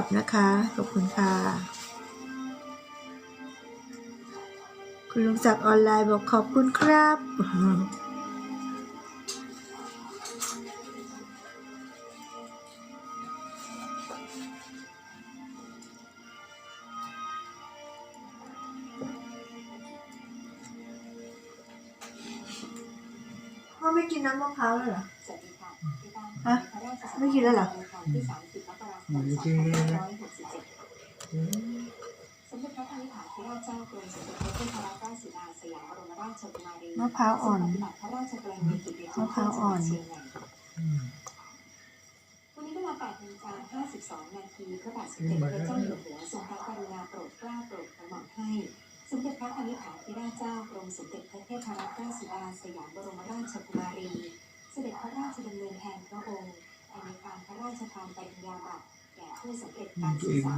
ขอบนะคะ ขอบคุณค่ะ คุณลุงศักดิ์ออนไลน์บอกขอบคุณครับ พ่อไม่กินน้ำมะพร้าวเลยเหรอสวัสดีค่ะที่บ้านฮะพระราชสไม่กินแล้วเหรอ สมสิบมกราคมไม่สองกินพันแล้วห้าร้อยหกสิบเจ็ดสมเด็จพระนิธิถาธิราเจ้ากรมสมเด็จพระเทพรัตนราชสุดาสยามบรมราชกุมารีมะพร้าวอ่อนทรงปฏิบัติพระราชกรณียกิจในมะพร้าวอ่อนเชียงใหม่วันนี้เวลา8นาฬิกา52นาทีพระบาทสมเด็จพระเจ้าอยู่หัวทรงพระกรุณาโปรดเกล้าโปรดกระหม่อมให้ สมเด็จพระนิธิถาธิราชเจ้ากรมสมเด็จพระเทพรัตนราชสุดาสยามบรมราชกุมารี เสด็จพระราชดำเนินแทนพระองค์ในการพระราชทานปริญญาบัตร แก่ผู้สำเร็จการศึกษา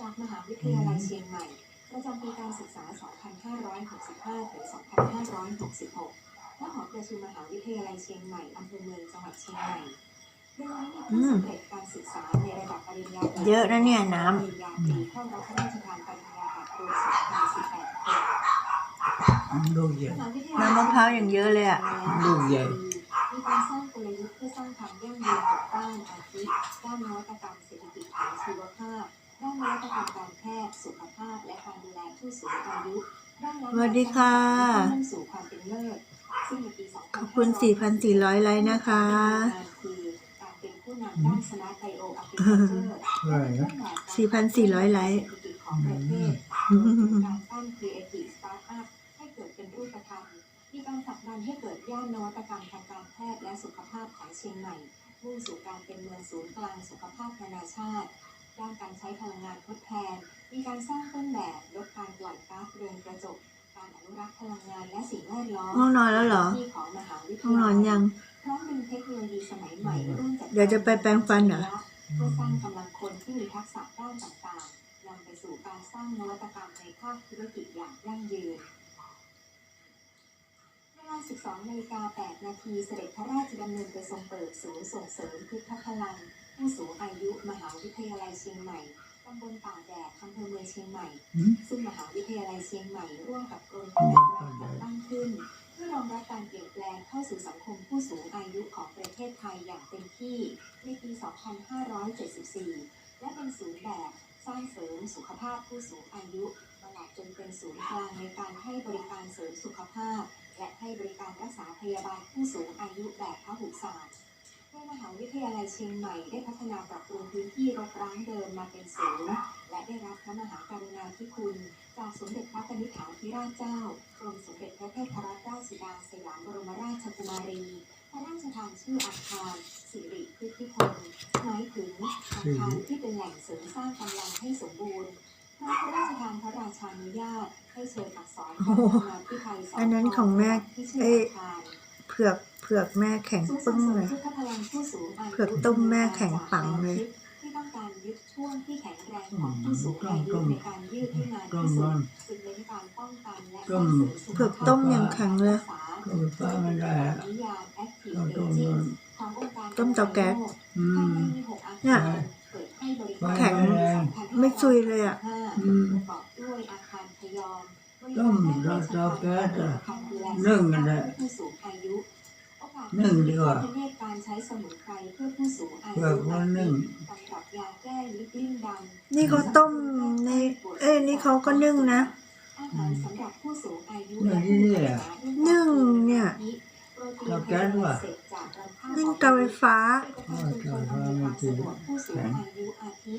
จากมหาวิทยาลัยเชียงใหม่ ประจำปีการศึกษา 2565ถึง2566 และหอประชุมมหาวิทยาลัยเชียงใหม่อำเภอเมืองจังหวัดเชียงใหม่โดยมีผู้สำเร็จการศึกษาในระดับปริญญาบัตรเยอะนะเนี่ยน้ำปริญญาตรีเข้ารับพระราชทานปริญญาบัตรรวม2,018คนลูกใหญ่น้ำมะพร้าวอย่างเยอะเลยอะลูกใหญ่มีการสร้างกลยุทธ์เพื่อสร้างความยั่งยืนหกด้านอาทิด้านนวัตกรรม เศรษฐกิจและชีวภาพด้านนวัตกรรมการแพทย์สุขภาพและการดูแลผู้สูงอายุด้านนสวัสดีค่ะมุ่งสู่ความเป็นเลิศซึ่งในปี2500ขอบคุณ 4,400 ไลค์นะคะคือการเป็นผู้นำด้านสมาร์ทไบโอแอปพลิเคชันอะไรนะ4,400 ไลค์เศรษฐกิจของประเทศการสร้าง Creative Startup ให้เกิดเป็นรูปธรรมมีการผลักดันให้เกิดย่านนวัตกรรมทางการแพทย์และสุขภาพของเชียงใหม่ มุ่งสู่การเป็นเมืองศูนย์กลางสุขภาพนานาชาติด้านการใช้พลังงานทดแทน มีการสร้างต้นแบบลดการปล่อยก๊าซเรือนกระจก การอนุรักษ์พลังงานและสิ่งแวดล้อมห้องนอนแล้วเหรอที่ของมหาวิทห้องนยาอนลัยยัง พร้อมเป็นเทคโนโลยีสมัยใหม่ร่วมจัดเดี๋ยวจะไปแปรงฟันเหรอ เพื่อสร้างกำลังคนที่มีทักษะด้านต่างๆนำไปสู่การสร้างนวัตกรรมในภาคธุรกิจอย่างยั่งยืนเวลา 12นาฬิกา8นาทีเสด็จพระราชดำเนินไปทรงเปิดศูนย์ส่งเสริมพุทธพลังผู้สูงอายุมหาวิทยาลัยเชียงใหม่ตำบลป่าแดดอำเภอเมืองเชียงใหม่อืมซึ่งมหาวิทยาลัยเชียงใหม่ร่วมกับกรมการจัดตั้งขึ้น เพื่อรองรับการเปลี่ยนแปลงเข้าสู่สังคมผู้สูงอายุของประเทศไทยอย่างเต็มที่ในปี 2574 และเป็นศูนย์แบบสร้างเสริมสุขภาพผู้สูงอายุตลอดจนเป็นศูนย์กลางในการให้บริการเสริมสุขภาพ และให้บริการรักษาพยาบาลผู้สูงอายุแบบพหุศาสตร์โดยมหาวิทยาลัยเชียงใหม่ได้พัฒนาปรับปรุงพื้นที่รกร้างเดิมมาเป็นศูนย์และได้รับพระมหากรุณาธิคุณ จากสมเด็จพระนิธิถาธิราชเจ้ากรมสมเด็จพระเทพรัตนราชสุดาสยามบรมราชกุมารีพระราชทานชื่ออาคารสิริพุทธิพงศ์หมายถึงอาคารที่เป็นแหล่งเสริมสร้างกำลังให้สมบูรณ์ พระราชทานพระราชานุญาตให้เชิญอักษรพระบรมพิไทยสอันนั้นของแม่ที่ชื่อเอ้ยอาคารเผือกเผือกแม่แข็งศูนย์ปึ้งส่งเลเสริมยพุทธพลังผู้สูงอายุเผือกต้มแม่แข็งปังเลยที่ต้องการยึดช่วงที่แข็งแรงของผู้สูงอายุในการยืดให้นานต้ที่มสุร้อดนซึ่งเน้นการป้องกันและต้มเผือกต้มยังแข็งเลยต้มฟ้าไม่ได้อะนิยาม Active ต้มต้ม Aging ร้อนขององค์การต้มเตาแก๊สอืมเนี่ยเปิดให้บริการแข็งไม่ซุยเลยอะอืม ประกอบด้วยอาคารพยอมต้มเตาแก๊สอะนึ่งกันแหละผู้สูงอายุโอกาสนึ่งดีกว่าเป็นเนตรการใช้สมุนไพรเพื่อผู้สูงอายุเผือกมันนึ่งตำรับยาแก้ลิปลิ้นดำนี่เขาต้มใน เอ้ยนี่เขาก็นึ่งนะอาหารสำหรับผู้สูงอายุนึ่งที่นี่อะนึ่งเนี่ยเตาแก๊สว่ะนึ่งเตาไฟฟ้าผู้สูงอายุอาทิ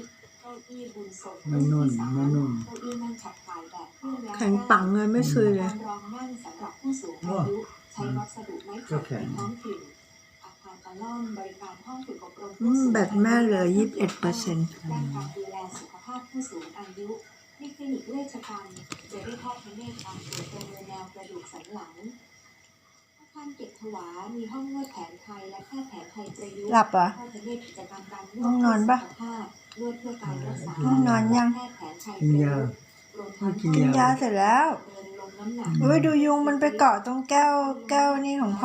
ม่นุ่นไม่นุ่นเก้าอี้นั่งขับถ่ายแบบเครื่องย้ายแข็งปังเลยไม่ซุยเลยรองนั่งสำหรับผู้สูงอายุใช้วัสดุไม้ไผ่ในท้องถิ่นอาคารตะล่อมบริการห้องฝึกอบรมอืผู้มสูงแบอาตยุแม่เหลือ21เปอร์เซ็นต์ด้านการดูแลสุขภาพผู้สูงอายุมีคลินิกเวชกรรมจะได้ทอดพระเนตรการตรวจประเมินแนวกระดูกสันหลังอาคารเก็บถวามีห้องนวดแผนไทยและแพทย์แผนไทยประยุกต์หลับเหรอทอดพระเนตรกิจกรรมการนวดห้องนอนปะสุขภาพน วดเพื่อการรักษาห้องนอนยัง แพทย์แผนไทยกินประยายุกต์รวมทั้งกินกินยาเสร็จแล้ว เดินลงน้ำหนักเฮ้ยดูยุงมันไปเกาะตรงแก้วแก้วนี่ของพ่อ